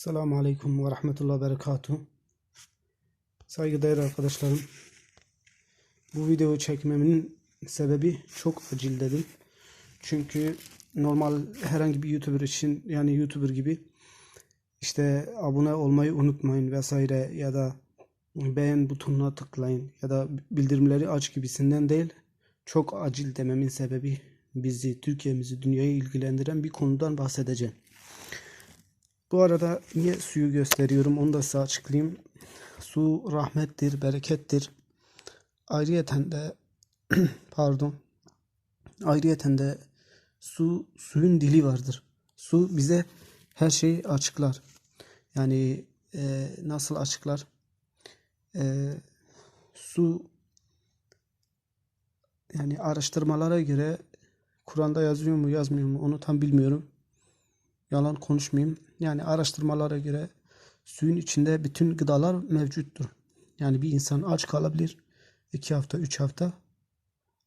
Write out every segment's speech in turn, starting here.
Selamun Aleyküm ve Rahmetullah Berekatuhu. Saygıdeğer arkadaşlarım. Bu videoyu çekmemin sebebi çok acil dedim. Çünkü normal herhangi bir YouTuber için yani YouTuber gibi işte abone olmayı unutmayın vesaire ya da beğen butonuna tıklayın ya da bildirimleri aç gibisinden değil. Çok acil dememin sebebi bizi, Türkiye'mizi, dünyayı ilgilendiren bir konudan bahsedeceğim. Bu arada niye suyu gösteriyorum onu da size açıklayayım. Su rahmettir, berekettir. Ayrıyeten de pardon. Ayrıyeten de su suyun dili vardır. Su bize her şeyi açıklar. Yani e, nasıl açıklar? E, su yani araştırmalara göre Kur'an'da yazıyor mu yazmıyor mu onu tam bilmiyorum. Yalan konuşmayayım. Yani araştırmalara göre suyun içinde bütün gıdalar mevcuttur. Yani bir insan aç kalabilir. 2 hafta, 3 hafta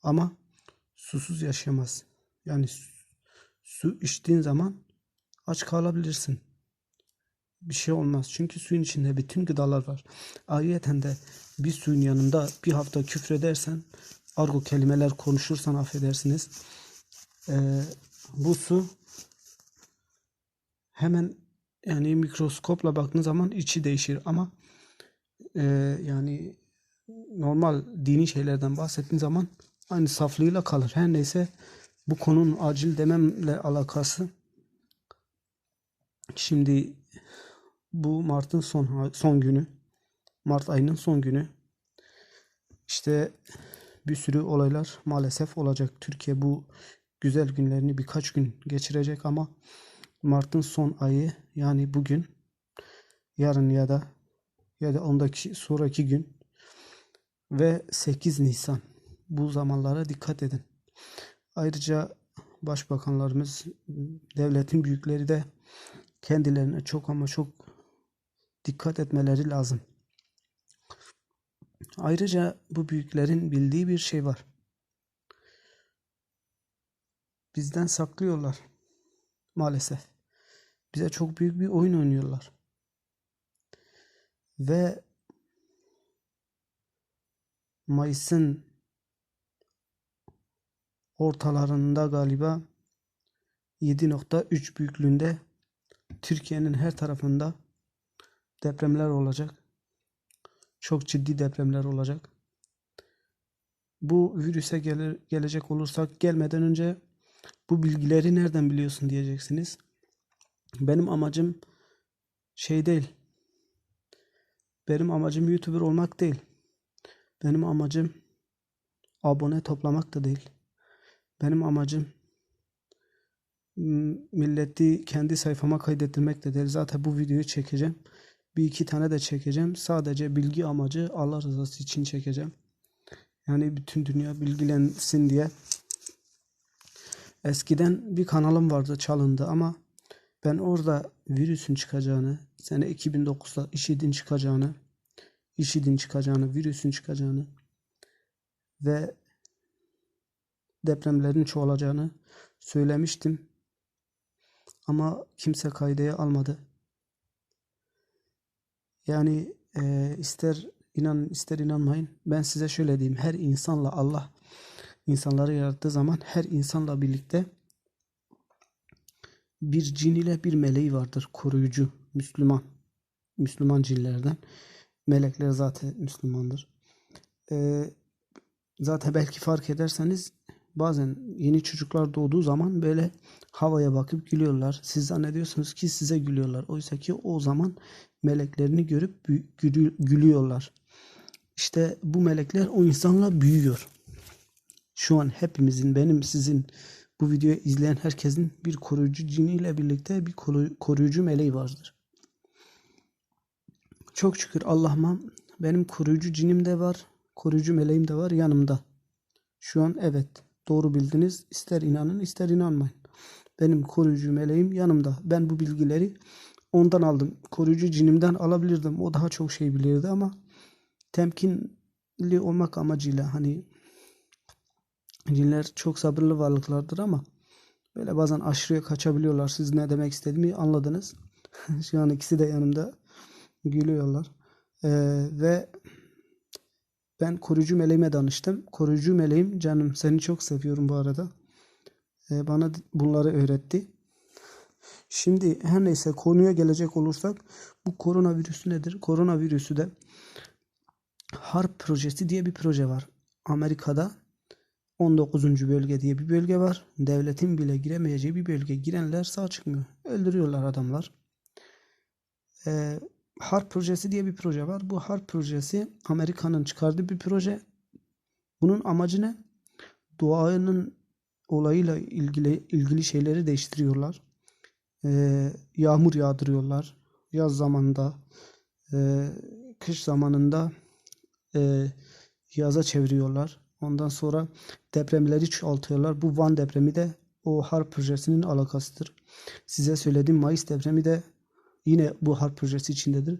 ama susuz yaşayamaz. Yani su, içtiğin zaman aç kalabilirsin. Bir şey olmaz. Çünkü suyun içinde bütün gıdalar var. Ayrıyeten de bir suyun yanında bir hafta küfredersen, argo kelimeler konuşursan affedersiniz. Ee, bu su hemen yani mikroskopla baktığın zaman içi değişir ama e, yani normal dini şeylerden bahsettiğin zaman aynı saflığıyla kalır. Her neyse bu konunun acil dememle alakası şimdi bu Mart'ın son son günü Mart ayının son günü işte bir sürü olaylar maalesef olacak. Türkiye bu güzel günlerini birkaç gün geçirecek ama Mart'ın son ayı yani bugün yarın ya da ya da ondaki sonraki gün ve 8 Nisan bu zamanlara dikkat edin. Ayrıca başbakanlarımız, devletin büyükleri de kendilerine çok ama çok dikkat etmeleri lazım. Ayrıca bu büyüklerin bildiği bir şey var. Bizden saklıyorlar maalesef. Bize çok büyük bir oyun oynuyorlar. Ve Mayıs'ın ortalarında galiba 7.3 büyüklüğünde Türkiye'nin her tarafında depremler olacak. Çok ciddi depremler olacak. Bu virüse gelir, gelecek olursak gelmeden önce bu bilgileri nereden biliyorsun diyeceksiniz. Benim amacım şey değil. Benim amacım YouTuber olmak değil. Benim amacım abone toplamak da değil. Benim amacım milleti kendi sayfama kaydettirmek de değil. Zaten bu videoyu çekeceğim. Bir iki tane de çekeceğim. Sadece bilgi amacı Allah rızası için çekeceğim. Yani bütün dünya bilgilensin diye. Eskiden bir kanalım vardı çalındı ama ben orada virüsün çıkacağını, sene 2009'da IŞİD'in çıkacağını, IŞİD'in çıkacağını, virüsün çıkacağını ve depremlerin çoğalacağını söylemiştim. Ama kimse kaydaya almadı. Yani e, ister inan ister inanmayın. Ben size şöyle diyeyim. Her insanla Allah insanları yarattığı zaman her insanla birlikte bir cin ile bir meleği vardır. Koruyucu, Müslüman. Müslüman cinlerden. Melekler zaten Müslümandır. Ee, zaten belki fark ederseniz bazen yeni çocuklar doğduğu zaman böyle havaya bakıp gülüyorlar. Siz zannediyorsunuz ki size gülüyorlar. Oysa ki o zaman meleklerini görüp gülüyorlar. İşte bu melekler o insanla büyüyor. Şu an hepimizin, benim, sizin, bu videoyu izleyen herkesin bir koruyucu ciniyle birlikte bir koruyucu meleği vardır. Çok şükür Allah'ıma benim koruyucu cinim de var, koruyucu meleğim de var yanımda. Şu an evet doğru bildiniz. İster inanın ister inanmayın. Benim koruyucu meleğim yanımda. Ben bu bilgileri ondan aldım. Koruyucu cinimden alabilirdim. O daha çok şey bilirdi ama temkinli olmak amacıyla hani Cinler çok sabırlı varlıklardır ama böyle bazen aşırıya kaçabiliyorlar. Siz ne demek istediğimi anladınız. Şu an ikisi de yanımda gülüyorlar. Ee, ve ben koruyucu meleğime danıştım. Koruyucu meleğim canım seni çok seviyorum bu arada. Ee, bana bunları öğretti. Şimdi her neyse konuya gelecek olursak bu koronavirüsü nedir? Koronavirüsü de HARP projesi diye bir proje var. Amerika'da 19. bölge diye bir bölge var. Devletin bile giremeyeceği bir bölge. Girenler sağ çıkmıyor. Öldürüyorlar adamlar. Ee, HARP projesi diye bir proje var. Bu HARP projesi Amerika'nın çıkardığı bir proje. Bunun amacı ne? Doğanın olayıyla ilgili ilgili şeyleri değiştiriyorlar. Ee, yağmur yağdırıyorlar. Yaz zamanında, e, kış zamanında e, yaza çeviriyorlar. Ondan sonra depremleri çoğaltıyorlar. Bu Van depremi de o harp projesinin alakasıdır. Size söylediğim Mayıs depremi de yine bu harp projesi içindedir.